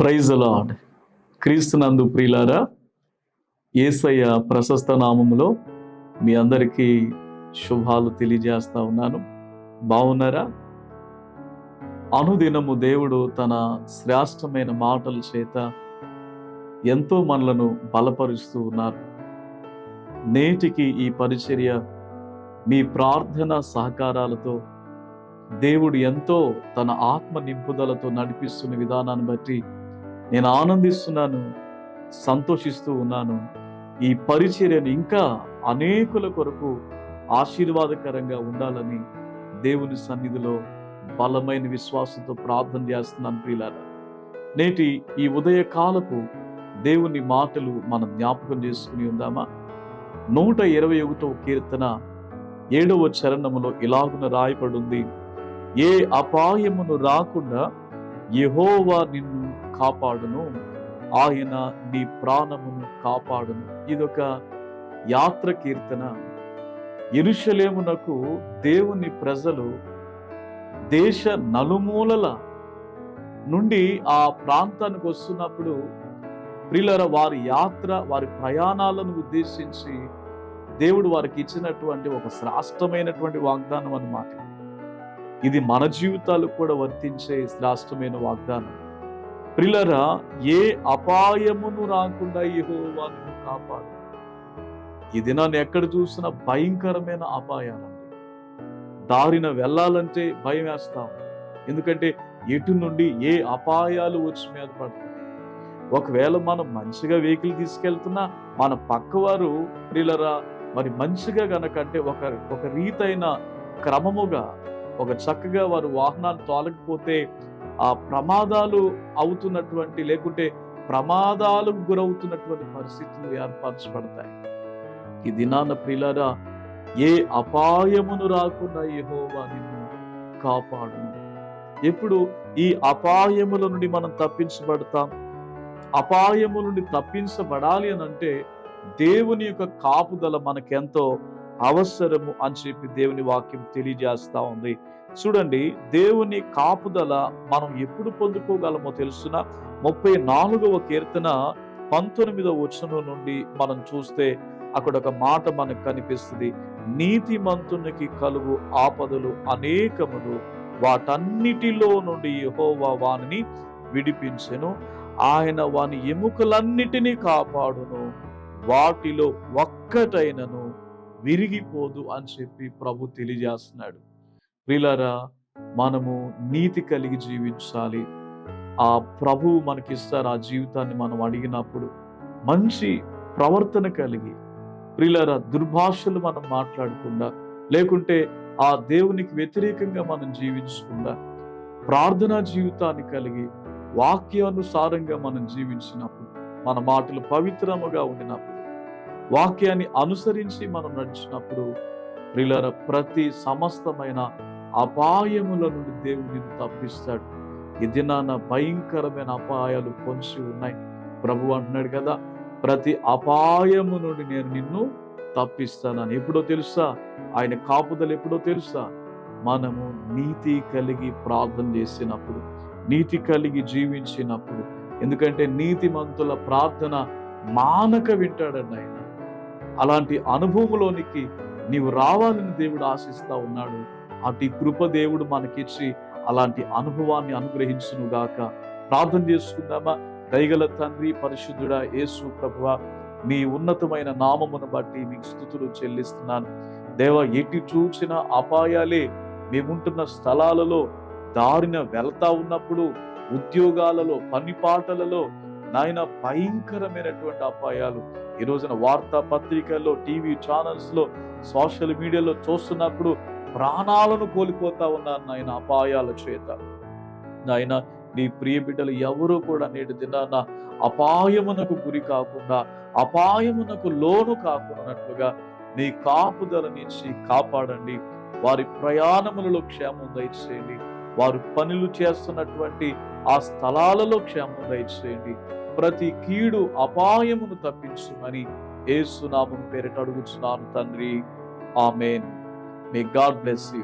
Praise lord క్రీస్తునందు ప్రియులారా ఏసయ్య ప్రశస్త నామములో మీ అందరికీ శుభాలు తెలియజేస్తా ఉన్నాను. బాగున్నారా అనుదినము దేవుడు తన శ్రేష్టమైన మాటల చేత ఎంతో మనలను బలపరుస్తూ ఉన్నారు. నేటికి ఈ పరిచర్య మీ ప్రార్థన సహకారాలతో దేవుడు ఎంతో తన ఆత్మ నింపుదలతో నడిపిస్తున్న విధానాన్ని బట్టి నేను ఆనందిస్తున్నాను సంతోషిస్తూ ఉన్నాను. ఈ పరిచర్యను ఇంకా అనేకుల కొరకు ఆశీర్వాదకరంగా ఉండాలని దేవుని సన్నిధిలో బలమైన విశ్వాసంతో ప్రార్థన చేస్తున్నాను ప్రియులారా. నేటి ఈ ఉదయకాలపు దేవుని మాటలు మనం జ్ఞాపకం చేసుకుని ఉందామా? నూట ఇరవై ఒకటో కీర్తన ఏడవ చరణములో ఇలాగున రాయబడి ఉంది ఏ అపాయమును రాకుండా యహోవా నిన్ను కాపాడును. ఆయన నీ ప్రాణమును కాపాడును. ఇదొక యాత్ర కీర్తన ఇరుషలేమునకు దేవుని ప్రజలు దేశ నలుమూలల నుండి ఆ ప్రాంతానికి వస్తున్నప్పుడు ప్రిలర వారి యాత్ర వారి ప్రయాణాలను ఉద్దేశించి దేవుడు వారికి ఇచ్చినటువంటి ఒక శ్రాష్టమైనటువంటి వాగ్దానం అన్నమాట ఇది మన జీవితాలు కూడా వర్తించే శ్రాష్టమైన వాగ్దానం. ప్రిలరా ఏ అపాయమును రాకుండా యెహోవా నిన్ను కాపాడు. ఈ దినాన్ని ఎక్కడ చూసినా భయంకరమైన అపాయాలండి. దారిన వెళ్ళాలంటే భయం వేస్తాం. ఎందుకంటే ఎటు నుండి ఏ అపాయాలు వచ్చి మీద పడతాయి. ఒకవేళ మనం మంచిగా వెహికల్ తీసుకెళ్తున్నా మన పక్కవారు ప్రిలరా మరి మంచిగా గనకంటే ఒక ఒక రీతైన క్రమముగా ఒక చక్కగా వారు వాహనాలు తోలకపోతే ఆ ప్రమాదాలు అవుతున్నటువంటి లేకుంటే ప్రమాదాలకు గురవుతున్నటువంటి పరిస్థితులు ఏర్పరచబడతాయి. ఈ దినాన పిల్లరా ఏ అపాయమును రాకుండా యహోవా నిన్ను కాపాడు ఎప్పుడు ఈ అపాయముల నుండి మనం తప్పించబడతాం? అపాయముల నుండి తప్పించబడాలి అని అంటే దేవుని యొక్క కాపుదల మనకెంతో అవసరము అని చెప్పి దేవుని వాక్యం తెలియజేస్తా ఉంది. చూడండి దేవుని కాపుదల మనం ఎప్పుడు పొందుకోగలమో తెలుసున? ముప్పై నాలుగవ కీర్తన పంతొమ్మిదవ వచనం నుండి మనం చూస్తే అక్కడ ఒక మాట మనకు కనిపిస్తుంది. నీతిమంతునికి కలుగు ఆపదలు అనేకములు వాటన్నిటిలో నుండి యహోవా వానిని విడిపించెను. ఆయన వాని ఎముకలన్నిటినీ కాపాడును. వాటిలో ఒక్కటైనను విరిగిపోదు అని చెప్పి ప్రభు తెలియజేస్తున్నాడు. ప్రిలరా మనము నీతి కలిగి జీవించాలి. ఆ ప్రభువు మనకిస్తారు ఆ జీవితాన్ని మనం అడిగినప్పుడు మంచి ప్రవర్తన కలిగి ప్రిలరా దుర్భాషలు మనం మాట్లాడకుండా లేకుంటే ఆ దేవునికి వ్యతిరేకంగా మనం జీవించకుండా ప్రార్థనా జీవితాన్ని కలిగి వాక్యానుసారంగా మనం జీవించినప్పుడు మన మాటలు పవిత్రముగా ఉండినప్పుడు వాక్యాన్ని అనుసరించి మనం నడిచినప్పుడు ప్రిలర ప్రతి సమస్తమైన అపాయముల నుండి దేవుడిని తప్పిస్తాడు. ఈ దినాన భయంకరమైన అపాయాలు పొంచి ఉన్నాయి. ప్రభు అంటున్నాడు కదా ప్రతి అపాయము నుండి నేను నిన్ను తప్పిస్తానని. ఎప్పుడో తెలుసా? ఆయన కాపుదలు ఎప్పుడో తెలుసా? మనము నీతి కలిగి ప్రార్థన చేసినప్పుడు నీతి కలిగి జీవించినప్పుడు. ఎందుకంటే నీతిమంతుల ప్రార్థన మానక వింటాడండి ఆయన. అలాంటి అనుభవంలోనికి నీవు రావాలని దేవుడు ఆశిస్తా ఉన్నాడు. అటు కృప దేవుడు మనకిచ్చి అలాంటి అనుభవాన్ని అనుగ్రహించును గాక. ప్రార్థన చేసుకుందామా? దయగల తండ్రి పరిశుద్ధుడా యేసు ప్రభువ మీ ఉన్నతమైన నామమును బట్టి మీకు స్థుతులు చెల్లిస్తున్నాను. దేవ ఎటు చూచిన అపాయాలే మేముంటున్న స్థలాలలో దారిన వెళ్తా ఉన్నప్పుడు ఉద్యోగాలలో పని పాటలలో నాయన భయంకరమైనటువంటి అపాయాలు. ఈ రోజున వార్తాపత్రికల్లో టీవీ ఛానల్స్లో సోషల్ మీడియాలో చూస్తున్నప్పుడు ప్రాణాలను కోల్పోతా ఉన్నారు నాయన అపాయాల చేత. నాయన నీ ప్రియ బిడ్డలు ఎవరు కూడా నేటి దినాన అపాయమునకు గురి కాకుండా అపాయమునకు లోను కాకున్నట్లుగా నీ కాపుదల నుంచి కాపాడండి. వారి ప్రయాణములలో క్షేమం దయచేయండి. వారు పనులు చేస్తున్నటువంటి ఆ స్థలాలలో క్షేమం దయచేయండి. ప్రతి కీడు అపాయమును తప్పించుమని ఏసునామం పేరిట అడుగుచున్నాను తండ్రి. Amen. May God bless you